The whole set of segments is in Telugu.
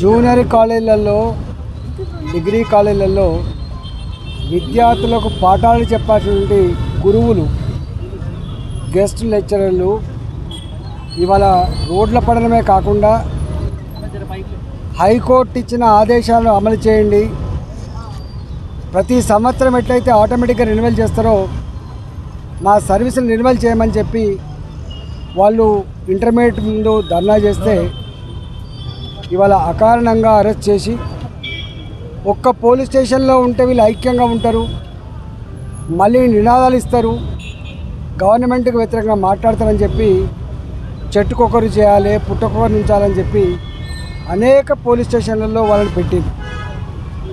జూనియర్ కాలేజీలలో డిగ్రీ కాలేజీలలో విద్యార్థులకు పాఠాలు చెప్పాల్సినటువంటి గురువులు గెస్ట్ లెక్చరర్లు ఇవాళ రోడ్ల పడడమే కాకుండా హైకోర్టు ఇచ్చిన ఆదేశాలను అమలు చేయండి. ప్రతి సంవత్సరం ఎట్లయితే ఆటోమేటిక్గా రెన్యువల్ చేస్తారో మా సర్వీసులు రెన్యువల్ చేయమని చెప్పి వాళ్ళు ఇంటర్మీడియట్ ముందు ధర్నా చేస్తే ఇవాళ అకారణంగా అరెస్ట్ చేసి ఒక్క పోలీస్ స్టేషన్లో ఉంటే వీళ్ళు ఐక్యంగా ఉంటారు మళ్ళీ నినాదాలు ఇస్తారు గవర్నమెంట్కి వ్యతిరేకంగా మాట్లాడతారని చెప్పి చెట్టుకొకరు చేయాలి పుట్టకొకరు ఉంచాలని చెప్పి అనేక పోలీస్ స్టేషన్లలో వాళ్ళని పెట్టింది.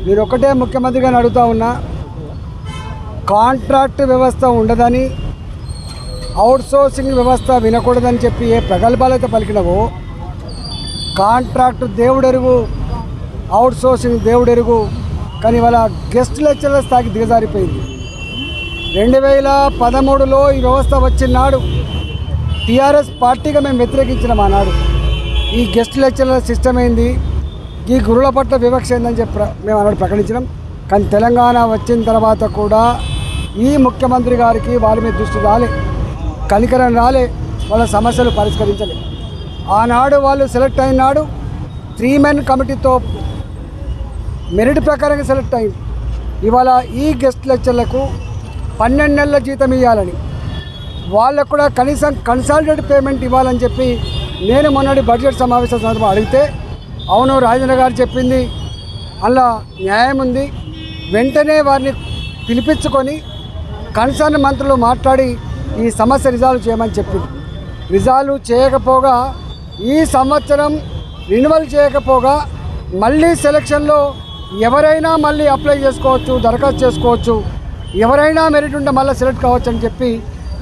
నేను ఒకటే ముఖ్యమంత్రిగా అడుగుతా ఉన్నా కాంట్రాక్ట్ వ్యవస్థ ఉండదని అవుట్సోర్సింగ్ వ్యవస్థ వినకూడదని చెప్పి ఏ ప్రగల్భాలైతే పలికినవో కాంట్రాక్ట్ దేవుడెరుగు అవుట్సోర్సింగ్ దేవుడెరుగు కానీ ఇవాళ గెస్ట్ లెక్చరర్ స్థాయికి దిగజారిపోయింది. రెండు వేల పదమూడులో ఈ వ్యవస్థ వచ్చినాడు టీఆర్ఎస్ పార్టీగా మేము వ్యతిరేకించినాం ఆనాడు. ఈ గెస్ట్ లెక్చరర్ సిస్టమ్ ఏంది? ఈ గురుల పట్ల వివక్ష ఏందని చెప్పి మేము ఆనాడు ప్రకటించినాం. కానీ తెలంగాణ వచ్చిన తర్వాత కూడా ఈ ముఖ్యమంత్రి గారికి వాళ్ళ మీద దృష్టి రాలేదు కనికరం రాలే వాళ్ళ సమస్యలు పరిష్కరించలే. ఆనాడు వాళ్ళు సెలెక్ట్ అయినాడు త్రీ మెన్ కమిటీతో మెరిట్ ప్రకారంగా సెలెక్ట్ అయింది. ఇవాళ ఈ గెస్ట్ లెక్చర్లకు పన్నెండు నెలల జీతం ఇవ్వాలని వాళ్ళకు కూడా కనీసం కన్సాలిడేట్ పేమెంట్ ఇవ్వాలని చెప్పి నేను మొన్నటి బడ్జెట్ సమావేశం సందర్భంగా అడిగితే అవును రాజేంద్ర గారు చెప్పింది అలా న్యాయం ఉంది. వెంటనే వారిని పిలిపించుకొని కన్సర్న్ మంత్రులు మాట్లాడి ఈ సమస్య రిజాల్వ్ చేయమని చెప్పింది. రిజాల్వ్ చేయకపోగా ఈ సంవత్సరం రినువల్ చేయకపోగా మళ్ళీ సెలక్షన్లో ఎవరైనా మళ్ళీ అప్లై చేసుకోవచ్చు దరఖాస్తు చేసుకోవచ్చు. ఎవరైనా మెరిట్ ఉంటే మళ్ళీ సెలెక్ట్ కావచ్చు అని చెప్పి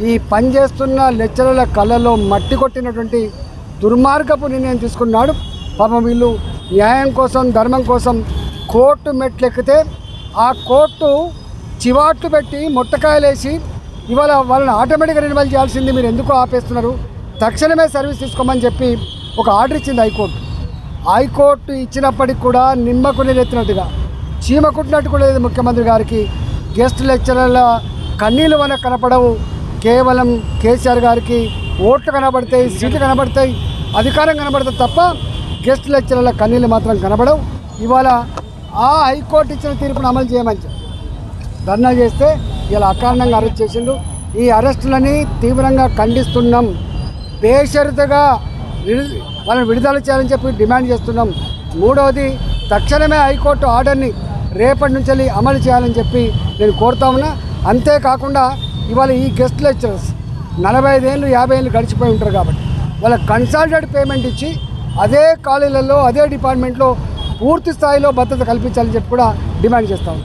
ఈ పనిచేస్తున్న లెక్చరర్ల కళ్ళలో మట్టి కొట్టినటువంటి దుర్మార్గపు నిర్ణయం తీసుకున్నాడు. పాపం వీళ్ళు న్యాయం కోసం ధర్మం కోసం కోర్టు మెట్లెక్కితే ఆ కోర్టు చివాట్లు పెట్టి ముట్టకాయలేసి ఇవాళ వాళ్ళని ఆటోమేటిక్గా రెన్యువల్ చేయాల్సింది మీరు ఎందుకు ఆపేస్తున్నారు? తక్షణమే సర్వీస్ తీసుకోమని చెప్పి ఒక ఆర్డర్ ఇచ్చింది హైకోర్టు. హైకోర్టు ఇచ్చినప్పటికి కూడా నిమ్మకు నీరెత్తినట్టుగా చీమ కుట్టినట్టు కూడా లేదు ముఖ్యమంత్రి గారికి. గెస్ట్ లెక్చరర్ల కన్నీళ్ళు మనకు కనపడవు. కేవలం కేసీఆర్ గారికి ఓట్లు కనబడతాయి సీట్లు కనబడతాయి అధికారం కనబడతాయి తప్ప గెస్ట్ లెక్చరర్ల కన్నీళ్ళు మాత్రం కనబడవు. ఇవాళ ఆ హైకోర్టు ఇచ్చిన తీర్పును అమలు చేయమని ధర్నా చేస్తే ఇలా అకారణంగా అరెస్ట్ చేసిండు. ఈ అరెస్టులని తీవ్రంగా ఖండిస్తున్నాం. బేషరతుగా వాళ్ళని విడుదల చేయాలని చెప్పి డిమాండ్ చేస్తున్నాం. మూడవది తక్షణమే హైకోర్టు ఆర్డర్ని రేపటి నుంచి వెళ్ళి అమలు చేయాలని చెప్పి నేను కోరుతా ఉన్నా. అంతేకాకుండా ఇవాళ ఈ గెస్ట్ లెక్చరర్స్ నలభై ఐదేళ్ళు యాభై ఏళ్ళు గడిచిపోయి ఉంటారు కాబట్టి వాళ్ళ కన్సల్టెడ్ పేమెంట్ ఇచ్చి అదే కాలేజీలలో అదే డిపార్ట్మెంట్లో పూర్తి స్థాయిలో భద్రత కల్పించాలని చెప్పి కూడా డిమాండ్ చేస్తాము